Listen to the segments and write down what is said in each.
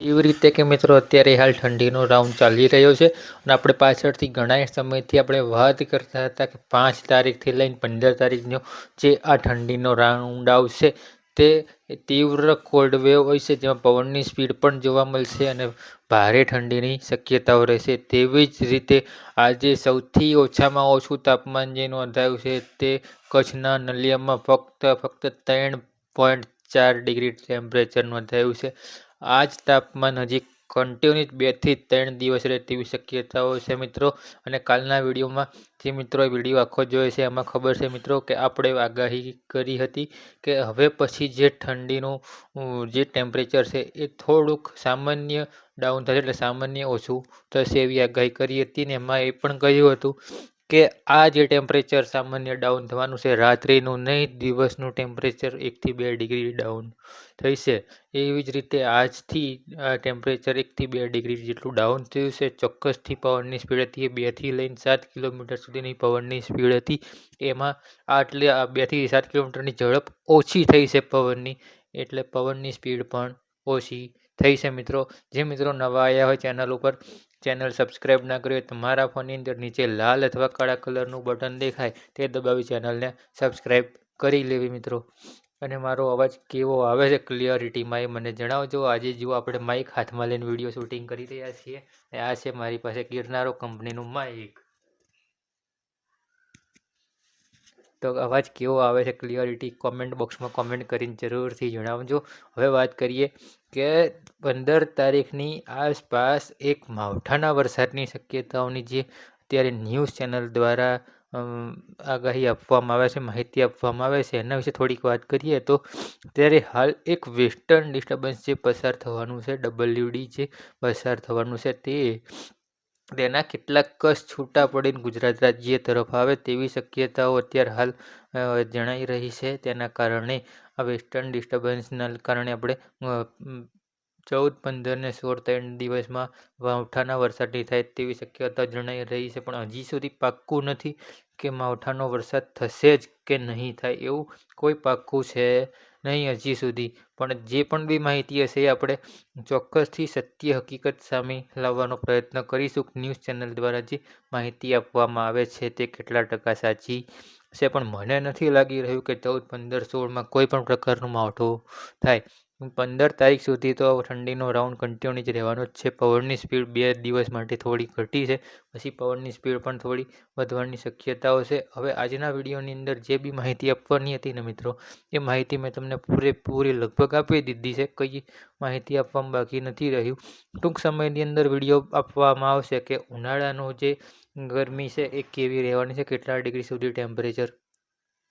એવી રીતે કે મિત્રો અત્યારે હાલ ઠંડીનો રાઉન્ડ ચાલી રહ્યો છે અને આપણે પાછળથી ઘણા સમયથી આપણે વાત કરતા હતા કે પાંચ તારીખથી લઈને પંદર તારીખનો જે આ ઠંડીનો રાઉન્ડ આવશે તે તીવ્ર કોલ્ડ વેવ હોય છે, જેમાં પવનની સ્પીડ પણ જોવા મળશે અને ભારે ઠંડીની શક્યતાઓ રહેશે. તેવી જ રીતે આજે સૌથી ઓછામાં ઓછું તાપમાન જે નોંધાયું છે તે કચ્છના નલિયામાં ફક્ત ફક્ત ત્રણ પોઈન્ટ ચાર ડિગ્રી ટેમ્પરેચર નોંધાયું છે. આ જ તાપમાન હજી કન્ટિન્યુ બેથી ત્રણ દિવસ રહે તેવી શક્યતાઓ છે મિત્રો. અને કાલના વિડીયોમાં જે મિત્રો વીડિયો આખો જોયો છે, એમાં ખબર છે મિત્રો કે આપણે આગાહી કરી હતી કે હવે પછી જે ઠંડીનું જે ટેમ્પરેચર છે એ થોડુંક સામાન્ય ડાઉન થશે એટલે સામાન્ય ઓછું થશે એવી આગાહી કરી હતી ને એમાં એ પણ કહ્યું હતું કે આ જે ટેમ્પરેચર સામાન્ય ડાઉન થવાનું છે, રાત્રિનું નહીં, દિવસનું ટેમ્પરેચર એકથી બે ડિગ્રી ડાઉન થશે એવી જ રીતે આજથી આ ટેમ્પરેચર એકથી બે ડિગ્રી જેટલું ડાઉન થયું છે. ચોક્કસથી પવનની સ્પીડ હતી એ બેથી લઈને સાત કિલોમીટર સુધીની પવનની સ્પીડ હતી. એમાં આટલે બેથી સાત કિલોમીટરની ઝડપ ઓછી થઈ છે પવનની, એટલે પવનની સ્પીડ પણ ઓછી થઈ છે મિત્રો. જે મિત્રો નવા આવ્યા હોય ચેનલ ઉપર, ચેનલ સબસ્ક્રાઈબ ના કરી હોય, તમારા ફોનની અંદર નીચે લાલ અથવા કાળા કલરનું બટન દેખાય, તે દબાવી ચેનલને સબસ્ક્રાઈબ કરી લેવી મિત્રો. અને મારો અવાજ કેવો આવે છે ક્લિયરિટીમાં એ મને જણાવજો. આજે જુઓ આપણે માઇક હાથમાં લઈને વીડિયો શૂટિંગ કરી રહ્યા છીએ, આ છે મારી પાસે ગિરનારો કંપનીનું માઇક તો અવાજ કેવો આવે છે ક્લિયરિટી કોમેન્ટ બોક્સમાં કોમેન્ટ કરીને જરૂરથી જણાવજો. હવે વાત કરીએ કે પંદર તારીખની આસપાસ એક માવઠાના વરસાદની શક્યતાઓની જે અત્યારે ન્યૂઝ ચેનલ દ્વારા આગાહી આપવામાં આવે છે, માહિતી આપવામાં આવે છે, એના વિશે થોડીક વાત કરીએ તો ત્યારે હાલ એક વેસ્ટર્ન ડિસ્ટર્બન્સ જે પસાર થવાનું છે ડબલ્યુડી જે પસાર થવાનું છે તે તેના કેટલાક કસ છૂટા પડીને ગુજરાત રાજ્ય તરફ આવે તેવી શક્યતાઓ અત્યારે હાલ જણાઈ રહી છે. તેના કારણે આ વેસ્ટર્ન ડિસ્ટર્બન્સના કારણે આપણે ચૌદ, પંદર ને સોળ ત્રણ દિવસમાં માવઠાના વરસાદની થાય તેવી શક્યતા જણાઈ રહી છે. પણ હજી સુધી પાક્કું નથી કે માવઠાનો વરસાદ થશે જ કે નહીં થાય એવું કોઈ પાક્કું છે નહીં હજી સુધી. પણ જે પણ બી માહિતી હશે એ આપણે ચોક્કસથી સત્ય હકીકત સામે લાવવાનો પ્રયત્ન કરીશું. ન્યૂઝ ચેનલ દ્વારા જે માહિતી આપવામાં આવે છે તે કેટલા ટકા સાચી છે પણ મને નથી લાગી રહ્યું કે ચૌદ, પંદર, સોળમાં કોઈ પણ પ્રકારનું માવઠું થાય. પંદર તારીખ સુધી તો ઠંડીનો રાઉન્ડ કન્ટિન્યુ જ રહેવાનો જ છે. પવનની સ્પીડ બે દિવસ માટે થોડી ઘટી છે. પછી પવનની સ્પીડ પણ થોડી વધવાની શક્યતાઓ છે. હવે આજના વિડીયોની અંદર જે બી માહિતી આપવાની હતી ને મિત્રો, એ માહિતી મેં તમને પૂરેપૂરી લગભગ આપી દીધી છે. કઈ માહિતી આપવામાં બાકી નથી રહ્યું. ટૂંક સમયની અંદર વીડિયો આપવામાં આવશે કે ઉનાળાનું જે ગરમી છે, એ કેવી રહેવાની છે? કેટલા ડિગ્રી સુધી ટેમ્પરેચર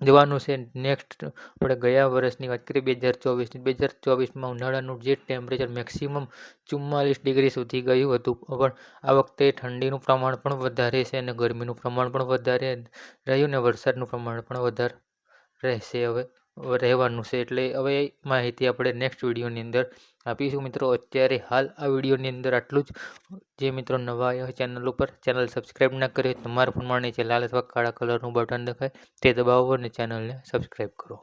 જોવાનું છે. નેક્સ્ટ આપણે ગયા વર્ષની વાત કરીએ, બે હજાર ચોવીસની. બે હજાર ચોવીસમાં ઉનાળાનું જે ટેમ્પરેચર મેક્સિમમ ચુમ્માલીસ ડિગ્રી સુધી ગયું હતું. પણ આ વખતે ઠંડીનું પ્રમાણ પણ વધારે છે અને ગરમીનું પ્રમાણ પણ વધારે રહ્યું ને વરસાદનું પ્રમાણ પણ વધારે રહેશે હવે. રહેવાનું છે. એટલે હવે માહિતી આપણે નેક્સ્ટ વિડીયોની અંદર આપીશું. મિત્રો, અત્યારે હાલ આ વિડીયોની અંદર આટલું જ. જે મિત્રો નવા આવ્યા હોય ચેનલ ઉપર ચેનલ સબસ્ક્રાઈબ ના કરે તમારા ફોનમાં નીચે લાલ અથવા કાળા કલરનું બટન દેખાય તે દબાવો અને ચેનલને સબસ્ક્રાઈબ કરો.